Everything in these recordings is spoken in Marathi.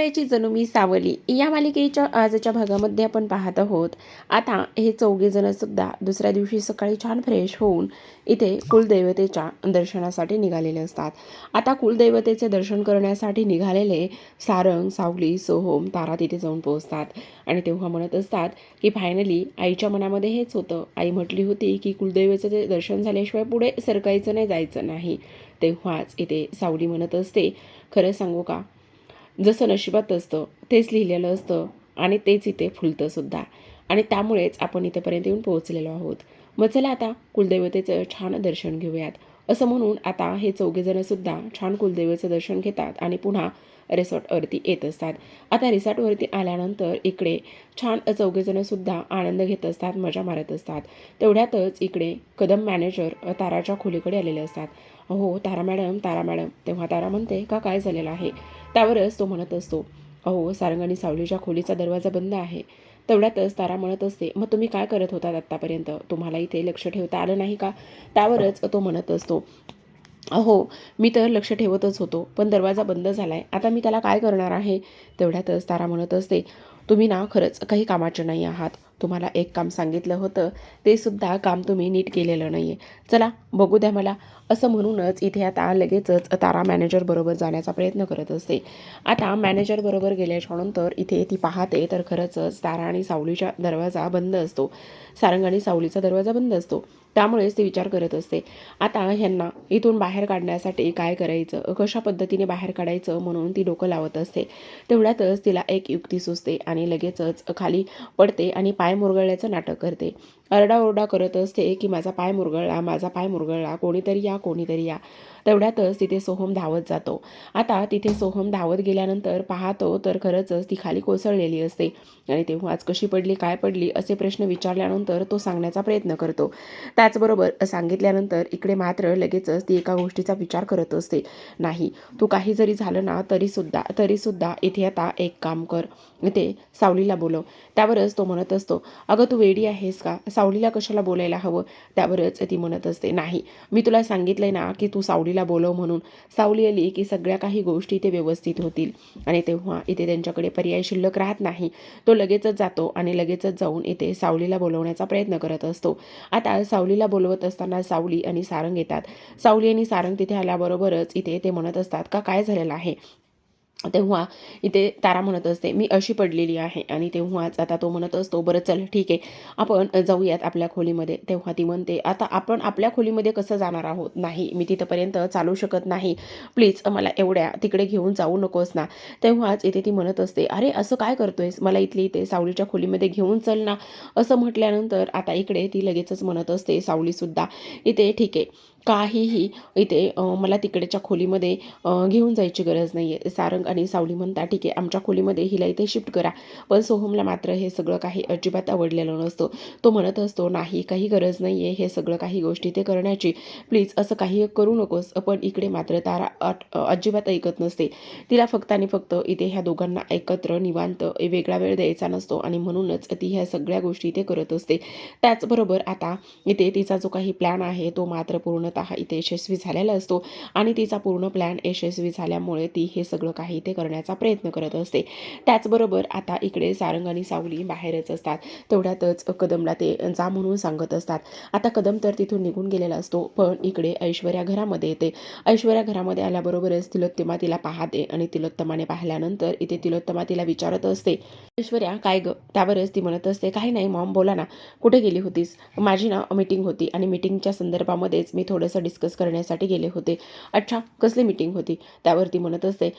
सावळ्याची जणू मी सावली. या मालिकेच्या आजच्या भागामध्ये आपण पाहत आहोत. आता हे चौघेजण सुद्धा दुसऱ्या दिवशी सकाळी छान फ्रेश होऊन इथे कुलदैवतेच्या दर्शनासाठी निघालेले असतात. आता कुलदैवतेचे दर्शन करण्यासाठी निघालेले सारंग सावली सोहम तारा तिथे जाऊन पोहोचतात. आणि तेव्हा म्हणत असतात की फायनली आईच्या मनामध्ये हेच होतं. आई म्हटली होती की कुलदैवतेचे दर्शन झाल्याशिवाय पुढे सरकायचं नाही जायचं नाही. तेव्हाच इथे सावली म्हणत असते खरं सांगू का? जसं नशिबात असतं तेच लिहिलेलं असतं आणि तेच इथे फुलतं सुद्धा. आणि त्यामुळेच आपण इथेपर्यंत येऊन पोहोचलेलो आहोत. मग चला आता कुलदैवतेचं छान दर्शन घेऊयात. असं म्हणून आता हे चौघेजणंसुद्धा छान कुलदैवतेचं दर्शन घेतात आणि पुन्हा रिसॉर्टवरती येत असतात. आता रिसॉर्टवरती आल्यानंतर इकडे छान चौघेजणंसुद्धा आनंद घेत असतात मजा मारत असतात. तेवढ्यातच इकडे कदम मॅनेजर ताराच्या खोलीकडे आलेले असतात. हो तारा मॅडम तारा मॅडम. तेव्हा तारा म्हणते का काय झालेलं आहे? त्यावरच तो म्हणत असतो अहो सारंग आणि सावलीच्या खोलीचा दरवाजा बंद आहे. तेवढ्यातच तारा म्हणत असते मग तुम्ही काय करत होतात आत्तापर्यंत? तुम्हाला इथे लक्ष ठेवता आलं नाही का? त्यावरच तो म्हणत असतो अहो मी तर लक्ष ठेवतच होतो पण दरवाजा बंद झाला आहे आता मी त्याला काय करणार आहे? तेवढ्यातच तारा म्हणत असते तुम्ही ना खरंच काही कामाचे नाही आहात. तुम्हाला एक काम सांगितलं होतं ते सुद्धा काम तुम्ही नीट केलेलं नाही आहे चला बघू द्या मला. असं म्हणूनच इथे आता लगेचच तारा मॅनेजरबरोबर जाण्याचा प्रयत्न करत असते. आता मॅनेजरबरोबर गेल्याच्यानंतर इथे ती पाहते तर खरंच तारा आणि सावलीचा दरवाजा बंद असतो. सारंग आणि सावलीचा दरवाजा बंद असतो. त्यामुळेच ती विचार करत असते. आता ह्यांना इथून बाहेर काढण्यासाठी काय करायचं? कशा पद्धतीने बाहेर काढायचं म्हणून ती डोकं लावत असते. तेवढ्यातच तिला एक युक्ती सुचते आणि लगेचच खाली पडते आणि पाय मुरगळल्याचं नाटक करते. अरडाओरडा करत असते की माझा पाय मुरगळला माझा पाय मुरगळला कोणीतरी या कोणीतरी या. तेवढ्यातच तिथे सोहम धावत जातो. आता तिथे सोहम धावत गेल्यानंतर पाहतो तर खरंच ती खाली कोसळलेली असते. आणि तेव्हाच कशी पडली काय पडली असे प्रश्न विचारल्यानंतर तो सांगण्याचा प्रयत्न करतो. त्याचबरोबर सांगितल्यानंतर इकडे मात्र लगेचच ती एका गोष्टीचा विचार करत असते. नाही तू काही जरी झालं ना तरीसुद्धा तरीसुद्धा इथे आता एक काम कर. इथे सावलीला बोलव. त्यावरच तो म्हणत असतो अगं तू वेडी आहेस का? सावलीला कशाला बोलायला हवं? त्यावरच ती म्हणत असते. नाही मी तुला सांगितलंय ना की तू सावलीला बोलव म्हणून. सावली आली की सगळ्या काही गोष्टी इथे व्यवस्थित होतील. आणि तेव्हा इथे त्यांच्याकडे पर्याय शिल्लक राहत नाही. तो लगेचच जातो आणि लगेचच जाऊन इथे सावलीला बोलवण्याचा प्रयत्न करत असतो. आता सावलीला बोलवत असताना सावली आणि सारंग येतात. सावली आणि सारंग तिथे आल्याबरोबरच इथे ते म्हणत असतात का काय झालेलं आहे? तेव्हा इथे तारा म्हणत असते मी अशी पडलेली आहे. आणि तेव्हाच आता तो म्हणत असतो बरं चल ठीक आहे आपण जाऊयात आपल्या खोलीमध्ये. तेव्हा ती म्हणते आता आपण आपल्या खोलीमध्ये कसं जाणार आहोत? नाही मी तिथंपर्यंत चालू शकत नाही. प्लीज मला एवढ्या तिकडे घेऊन जाऊ नकोस ना. तेव्हाच इथे ती म्हणत असते अरे असं काय करतोयस? मला इथली इथे सावलीच्या खोलीमध्ये घेऊन चल ना. असं म्हटल्यानंतर आता इकडे ती लगेचच म्हणत असते सावलीसुद्धा इथे ठीक आहे. काहीही इथे मला तिकडेच्या खोलीमध्ये घेऊन जायची गरज नाही आहे सारंग आणि सावली म्हणता ठीक आहे आमच्या खोलीमध्ये हिला इथे शिफ्ट करा. पण सोहमला मात्र हे सगळं काही अजिबात आवडलेलं नसतं. तो म्हणत असतो नाही काही गरज नाही आहे हे सगळं काही गोष्टी ते करण्याची. प्लीज असं काही करू नकोस. पण इकडे मात्र तारा अजिबात ऐकत नसते. तिला फक्त आणि फक्त इथे ह्या दोघांना एकत्र निवांत वेगळा वेळ द्यायचा नसतो आणि म्हणूनच ती ह्या सगळ्या गोष्टी इथे करत असते. त्याचबरोबर आता इथे तिचा जो काही प्लॅन आहे तो मात्र पूर्ण पूर्णतः इथे यशस्वी झालेला असतो आणि तिचा पूर्ण प्लॅन यशस्वी झाल्यामुळे ती हे सगळं काही इथे करण्याचा प्रयत्न करत असते. त्याचबरोबर आता इकडे सारंग आणि सावली बाहेरच असतात. तेवढ्यातच कदमला ते जा म्हणून सांगत असतात. आता कदम तर तिथून निघून गेलेला असतो पण इकडे ऐश्वर्या घरामध्ये येते. ऐश्वर्या घरामध्ये आल्याबरोबरच तिलोत्तमा तिला पाहते आणि तिलोत्तमाने पाहिल्यानंतर इथे तिलोत्तमा तिला विचारत असते ऐश्वर्या काय ग? त्यावरच ती म्हणत असते काही नाही मॉम बोला ना. कुठे गेली होतीस? माझी ना मीटिंग होती आणि मीटिंगच्या संदर्भामध्येच मी थोडं थोडंसं डिस्कस करण्यासाठी गेले होते. अच्छा कसली मीटिंग होती? त्यावरती म्हणत असते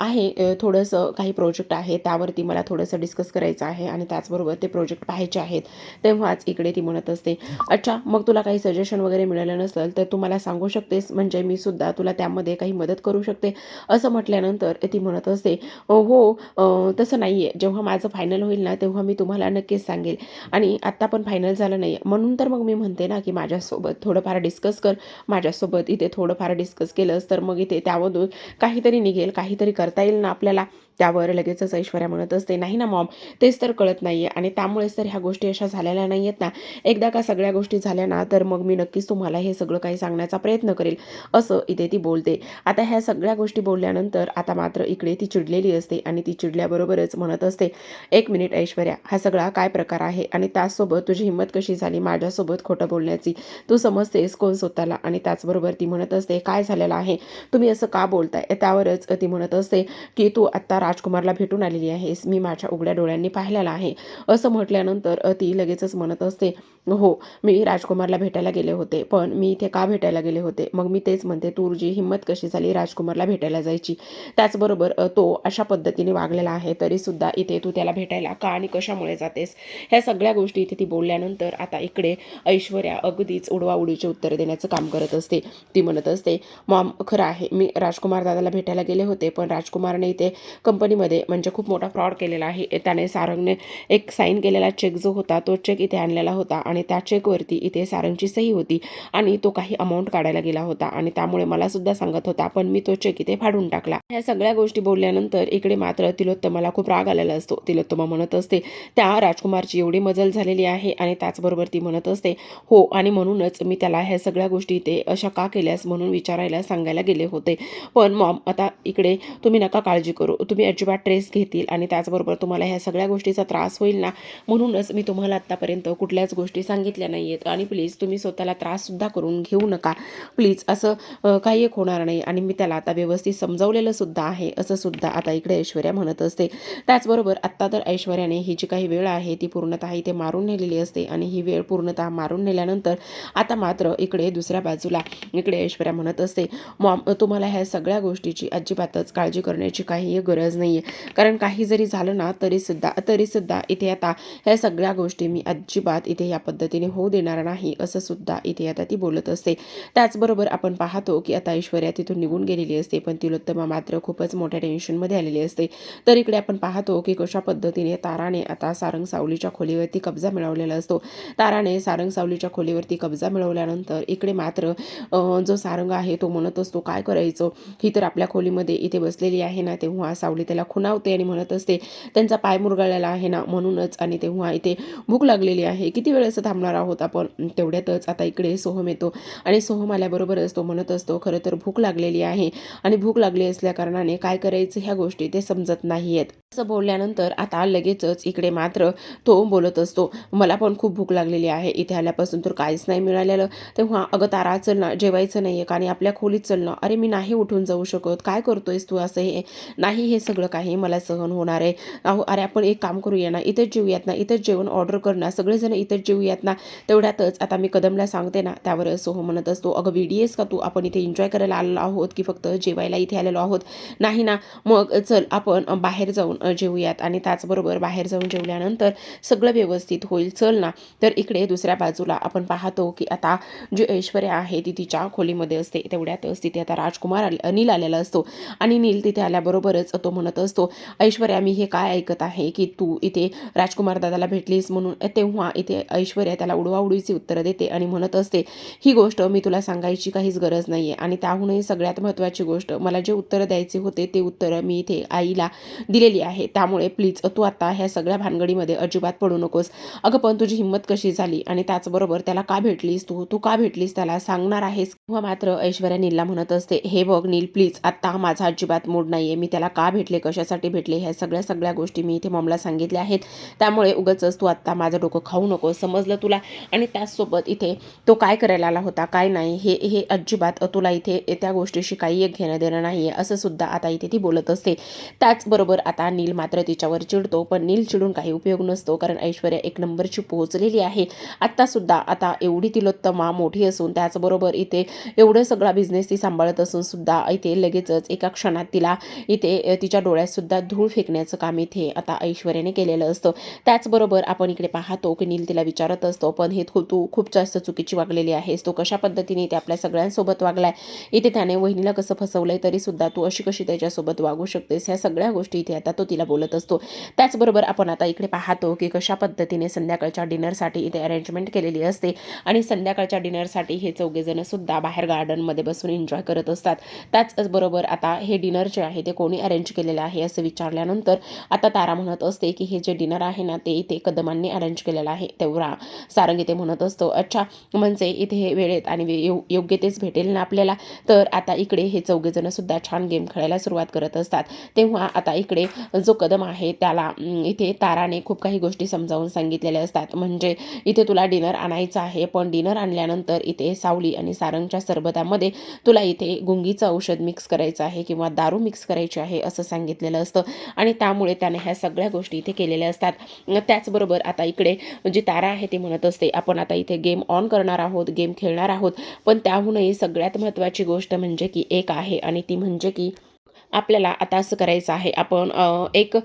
आहे थोडंसं काही प्रोजेक्ट आहे त्यावरती मला थोडंसं डिस्कस करायचं आहे आणि त्याचबरोबर ते प्रोजेक्ट पाहायचे आहेत. तेव्हाच इकडे ती म्हणत असते अच्छा मग तुला काही सजेशन वगैरे मिळालं नसेल तर तू मला सांगू शकतेस? म्हणजे मी सुद्धा तुला त्यामध्ये काही मदत करू शकते? असं म्हटल्यानंतर ती म्हणत असते हो तसं नाही आहे जेव्हा माझं फायनल होईल ना तेव्हा मी तुम्हाला नक्कीच सांगेल. आणि आत्ता पण फायनल झालं नाही. म्हणून तर मग मी म्हणते ना की माझ्यासोबत थोडंफार डिस्कस कर. माझ्यासोबत इथे थोडंफार डिस्कस केलंस तर मग इथे त्यामधून काहीतरी निघेल काहीतरी करता येईल ना आपल्याला. त्यावर लगेचच ऐश्वर्या म्हणत असते नाही ना मॉम तेच तर कळत नाही आहे आणि त्यामुळेच तर ह्या गोष्टी अशा झालेल्या नाही आहेत ना. एकदा का सगळ्या गोष्टी झाल्या ना तर मग मी नक्कीच तुम्हाला हे सगळं काही सांगण्याचा प्रयत्न करेल असं इथे ती बोलते. आता ह्या सगळ्या गोष्टी बोलल्यानंतर आता मात्र इकडे ती चिडलेली असते आणि ती चिडल्याबरोबरच म्हणत असते एक मिनिट ऐश्वर्या हा सगळा काय प्रकार आहे आणि त्याचसोबत तुझी हिंमत कशी झाली माझ्यासोबत खोटं बोलण्याची? तू समजतेस कोण स्वतःला? आणि त्याचबरोबर ती म्हणत असते काय झालेलं आहे? तुम्ही असं का बोलताय? त्यावरच ती म्हणत असते की तू आत्ता राजकुमारला भेटून आलेली आहेस मी माझ्या उघड्या डोळ्यांनी पाहिलेला आहे. असं म्हटल्यानंतर ती लगेचच म्हणत असते हो मी राजकुमारला भेटायला गेले होते पण मी इथे का भेटायला गेले होते? मग मी तेच म्हणते तुझी हिंमत कशी झाली राजकुमारला भेटायला जायची? त्याचबरोबर तो अशा पद्धतीने वागलेला आहे तरीसुद्धा इथे तू त्याला भेटायला का आणि कशामुळे जातेस? ह्या सगळ्या गोष्टी इथे ती बोलल्यानंतर आता इकडे ऐश्वर्या अगदीच उडवाउडीचे उत्तर देण्याचं काम करत असते. ती म्हणत असते मॉम खरं आहे मी राजकुमार दादाला भेटायला गेले होते पण राजकुमारने इथे कंपनीमध्ये म्हणजे खूप मोठा फ्रॉड केलेला आहे. त्याने सारंगने एक साईन केलेला चेक जो होता तो चेक इथे आणलेला होता आणि त्या चेकवरती इथे सारंगची सही होती आणि तो काही अमाऊंट काढायला गेला होता आणि त्यामुळे मला सुद्धा सांगत होता पण मी तो चेक इथे फाडून टाकला. ह्या सगळ्या गोष्टी बोलल्यानंतर इकडे मात्र तिलोत्तमाला खूप राग आलेला असतो. तिलोत्तमा म्हणत असते त्या राजकुमारची एवढी मजल झालेली आहे आणि त्याचबरोबर ती म्हणत असते हो आणि म्हणूनच मी त्याला ह्या सगळ्या गोष्टी इथे अशा का केल्यास? म्हणून विचारायला सांगायला गेले होते. पण मॉम आता इकडे तुम्ही नका काळजी करू. तुम्ही तुम्ही अजिबात ट्रेस घेतील आणि त्याचबरोबर तुम्हाला ह्या सगळ्या गोष्टीचा त्रास होईल ना म्हणूनच मी तुम्हाला आत्तापर्यंत कुठल्याच गोष्टी सांगितल्या नाही आहेत आणि प्लीज तुम्ही स्वतःला त्राससुद्धा करून घेऊ नका. प्लीज असं काही एक होणार नाही आणि मी त्याला आता व्यवस्थित समजावलेलं सुद्धा आहे असं सुद्धा आता इकडे ऐश्वर्या म्हणत असते. त्याचबरोबर आत्ता तर ऐश्वर्याने ही जी काही वेळ आहे ती पूर्णतः इथे मारून नेलेली असते आणि ही वेळ पूर्णतः मारून नेल्यानंतर आता मात्र इकडे दुसऱ्या बाजूला इकडे ऐश्वर्या म्हणत असते मॉम तुम्हाला ह्या सगळ्या गोष्टीची अजिबातच काळजी करण्याची काही गरज नाही आहे कारण काही जरी झालं ना तरीसुद्धा तरीसुद्धा इथे आता ह्या सगळ्या गोष्टी मी अजिबात इथे या पद्धतीने होऊ देणार नाही असं सुद्धा इथे आता ती बोलत असते. त्याचबरोबर आपण पाहतो की आता ऐश्वर्या तिथून निघून गेलेली असते पण तिलोत्तमा मात्र खूपच मोठ्या टेन्शनमध्ये आलेली असते. तर इकडे आपण पाहतो की कशा पद्धतीने ताराने आता सारंग सावलीच्या खोलीवरती कब्जा मिळवलेला असतो. ताराने सारंग सावलीच्या खोलीवरती कब्जा मिळवल्यानंतर इकडे मात्र जो सारंग आहे तो म्हणत असतो काय करायचं? ही तर आपल्या खोलीमध्ये इथे बसलेली आहे ना तेव्हा सावली म्हणजे त्याला खुणावते आणि म्हणत असते त्यांचा पाय मुरगळलेला आहे ना म्हणूनच आणि तेव्हा इथे भूक लागलेली आहे. किती वेळ असं थांबणार आहोत आपण? तेवढ्यातच आता इकडे सोहम येतो आणि सोहम आल्याबरोबरच तो म्हणत असतो खरं तर भूक लागलेली आहे. आणि भूक लागली असल्या कारणाने काय करायचं ह्या गोष्टी ते समजत नाही आहेत असं बोलल्यानंतर आता लगेचच इकडे मात्र तो बोलत असतो मला पण खूप भूक लागलेली आहे. इथे आल्यापासून तर काहीच नाही मिळालेलं. तेव्हा अगं तारा चल ना जेवायचं नाही आहे आणि आपल्या खोलीत चलणं अरे मी नाही उठून जाऊ शकत. काय करतोयस तू असं हे? नाही हे सगळं काही मला सहन होणार आहे. अहो अरे आपण एक काम करूया ना इथेच जेऊयात ना इथेच जेवण ऑर्डर कर ना सगळेजण इथेच जेऊयात ना तेवढ्यातच आता मी कदमला सांगते ना त्यावर सोह म्हणत असतो अगं व्हिडी का तू? आपण इथे एन्जॉय करायला आलेलो आहोत की फक्त जेवायला इथे आलेलो आहोत? नाही ना मग चल आपण बाहेर जाऊन जेवूयात आणि त्याचबरोबर बाहेर जाऊन जेवल्यानंतर सगळं व्यवस्थित होईल. चल ना तर इकडे दुसऱ्या बाजूला आपण पाहतो की आता जी ऐश्वर्या आहे ती तिच्या खोलीमध्ये असते तेवढ्यातच तिथे आता राजकुमार आले अनिल आलेला असतो. आणि नील तिथे आल्याबरोबरच तो म्हणत असतो ऐश्वर्या मी हे काय ऐकत आहे की तू इथे राजकुमार दादाला भेटलीस म्हणून तेव्हा इथे ऐश्वर्या त्याला उडवाउडीची उत्तरं देते आणि म्हणत असते ही गोष्ट मी तुला सांगायची काहीच गरज नाही आहे आणि त्याहूनही सगळ्यात महत्त्वाची गोष्ट मला जे उत्तरं द्यायचे होते ते उत्तरं मी इथे आईला दिलेली आहे. त्यामुळे प्लीज तू आता ह्या सगळ्या भानगडीमध्ये अजिबात पडू नकोस. अगं पण तुझी हिंमत कशी झाली आणि त्याचबरोबर त्याला का भेटलीस तू? तू का भेटलीस त्याला सांगणार आहेस? किंवा मात्र ऐश्वर्या नीलला म्हणत असते हे बघ नील प्लीज आत्ता माझा अजिबात मूड नाही आहे मी त्याला का भेटले कशासाठी भेटले ह्या सगळ्या सगळ्या गोष्टी मी इथे मॉमला सांगितल्या आहेत. त्यामुळे उगाचच तू आत्ता माझं डोकं खाऊ नको समजलं तुला? आणि त्याचसोबत इथे तो काय करायला आला होता काय नाही हे हे अजिबात तुला इथे त्या गोष्टीशी काही एक घेणं देणं नाही आहे असं सुद्धा आता इथे ती बोलत असते. त्याचबरोबर आता नील मात्र तिच्यावर चिडतो पण नील चिडून काही उपयोग नसतो कारण ऐश्वर्या एक नंबरची पोहोचलेली आहे. आत्तासुद्धा आता एवढी तिलोत्तमा मोठी असून त्याचबरोबर इथे एवढं सगळा बिझनेस ती सांभाळत असून सुद्धा इथे लगेचच एका क्षणात तिला इथे तिच्या डोळ्यात सुद्धा धूळ फेकण्याचं काम इथे आता ऐश्वर्याने केलेलं असतं. त्याचबरोबर आपण इकडे पाहतो की नील तिला विचारत असतो पण हे तू तू खूप जास्त चुकीची वागलेली आहेस. तो कशा पद्धतीने इथे आपल्या सगळ्यांसोबत वागलाय? इथे त्याने वहिनीला कसं फसवलंय तरीसुद्धा तू अशी कशी त्याच्यासोबत वागू शकतेस? ह्या सगळ्या गोष्टी इथे आता तो तिला बोलत असतो. त्याचबरोबर आपण आता इकडे पाहतो की कशा पद्धतीने संध्याकाळच्या डिनरसाठी इथे अरेंजमेंट केलेली असते आणि संध्याकाळच्या डिनरसाठी हे चौघेजण सुद्धा बाहेर गार्डनमध्ये बसून एन्जॉय करत असतात. त्याचबरोबर आता हे डिनर जे आहे ते कोणी अरेंज केले केलेलं आहे असं विचारल्यानंतर आता तारा म्हणत असते की हे जे डिनर आहे ना ते इथे कदमांनी अरेंज केलेलं आहे. तेवढा सारंग इथे म्हणत असतो अच्छा म्हणजे इथे हे वेळेत आणि वे- योग्य तेच भेटेल ना आपल्याला? तर आता इकडे हे चौघेजण सुद्धा छान गेम खेळायला सुरुवात करत असतात. तेव्हा आता इकडे जो कदम आहे त्याला इथे ताराने खूप काही गोष्टी समजावून सांगितलेल्या असतात. म्हणजे इथे तुला डिनर आणायचं आहे पण डिनर आणल्यानंतर इथे सावली आणि सारंगच्या सरबतामध्ये तुला इथे गुंगीचं औषध मिक्स करायचं आहे किंवा दारू मिक्स करायची आहे असं सांगितलेलं असतं. आणि त्यामुळे त्याने ह्या सगळ्या गोष्टी इथे केलेल्या असतात. त्याचबरोबर आता इकडे जी तारा आहे ती म्हणत असते आपण आता इथे गेम ऑन करणार आहोत गेम खेळणार आहोत. पण त्याहूनही सगळ्यात महत्त्वाची गोष्ट म्हणजे की एक आहे. आणि ती म्हणजे की आपल्याला आता असं करायचं आहे. आपण एक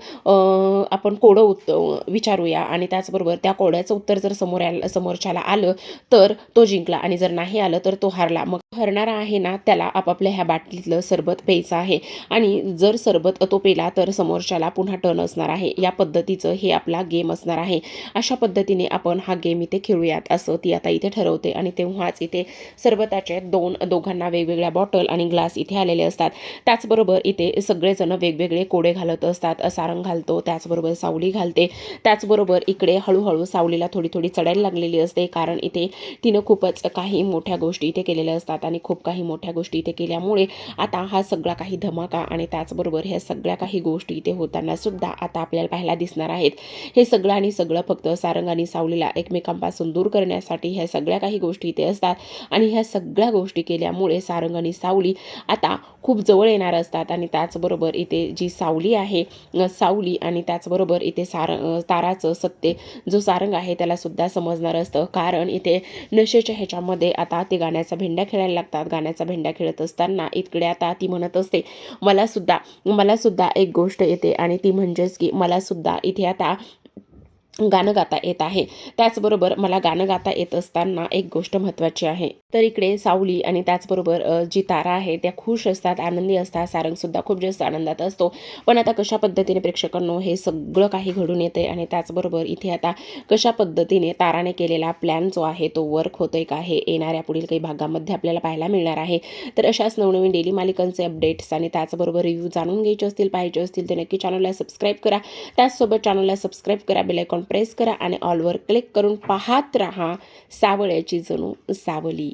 आपण कोडं उत विचारूया आणि त्याचबरोबर त्या कोड्याचं उत्तर जर समोर आलं समोरच्याला आलं तर तो जिंकला आणि जर नाही आलं तर तो हारला. मग हरणारा आहे ना त्याला आपापल्या ह्या बाटलीतलं सरबत प्यायचं आहे आणि जर सरबत तो पेला तर समोरच्याला पुन्हा टर्न असणार आहे. या पद्धतीचं हे आपला गेम असणार आहे. अशा पद्धतीने आपण हा गेम इथे खेळूयात असं ती आता इथे ठरवते आणि तेव्हाच इथे सरबताचे दोन दोघांना वेगवेगळ्या बॉटल आणि ग्लास इथे आलेले असतात. त्याचबरोबर इथे सगळेजण वेगवेगळे कोडे घालत असतात सारंग घालतो त्याचबरोबर सावली घालते. त्याचबरोबर इकडे हळूहळू सावलीला थोडी थोडी चढायला लागलेली असते कारण इथे तिनं खूपच काही मोठ्या गोष्टी इथे केलेल्या असतात आणि खूप काही मोठ्या गोष्टी इथे केल्यामुळे आता हा सगळा काही धमाका आणि त्याचबरोबर ह्या सगळ्या काही गोष्टी इथे होताना सुद्धा आता आपल्याला पाहायला दिसणार आहेत. हे सगळं आणि सगळं फक्त सारंग आणि सावलीला एकमेकांपासून दूर करण्यासाठी ह्या सगळ्या काही गोष्टी इथे असतात आणि ह्या सगळ्या गोष्टी केल्यामुळे सारंग आणि सावली आता खूप जवळ येणार असतात आणि त्याचबरोबर इथे जी सावली आहे सावली आणि त्याचबरोबर इथे सार ताराचं सत्य जो सारंग आहे त्याला सुद्धा समजणार असतं. कारण इथे नशेच्या ह्याच्यामध्ये आता ते गाण्याचा भेंड्या खेळायला लागतात. गाण्याचा भेंड्या खेळत असताना इकडे आता ती म्हणत असते मला सुद्धा मला सुद्धा एक गोष्ट येते. आणि ती म्हणजेच की मला सुद्धा इथे आता गाणं गाता येत आहे. त्याचबरोबर मला गाणं गाता येत असताना एक गोष्ट महत्त्वाची आहे. तर इकडे सावली आणि त्याचबरोबर जी तारा आहे त्या खुश असतात आनंदी असतात सारंगसुद्धा खूप जास्त आनंदात असतो. पण आता कशा पद्धतीने प्रेक्षकांनो हे सगळं काही घडून येते आणि त्याचबरोबर इथे आता कशा पद्धतीने ताराने केलेला प्लॅन जो आहे तो वर्क होतोय का हे येणाऱ्या पुढील काही भागामध्ये आपल्याला पाहायला मिळणार आहे. तर अशाच नवनवीन डेली मालिकांचे अपडेट्स आणि त्याचबरोबर रिव्ह्यू जाणून घ्यायचे असतील पाहिजे असतील तर नक्की चॅनलला सबस्क्राईब करा. त्याचसोबत चॅनलला सबस्क्राईब करा बेलायकॉन प्रेस करा आणि ऑलवर क्लिक करून पाहत राहा सावळ्याची जणू सावली.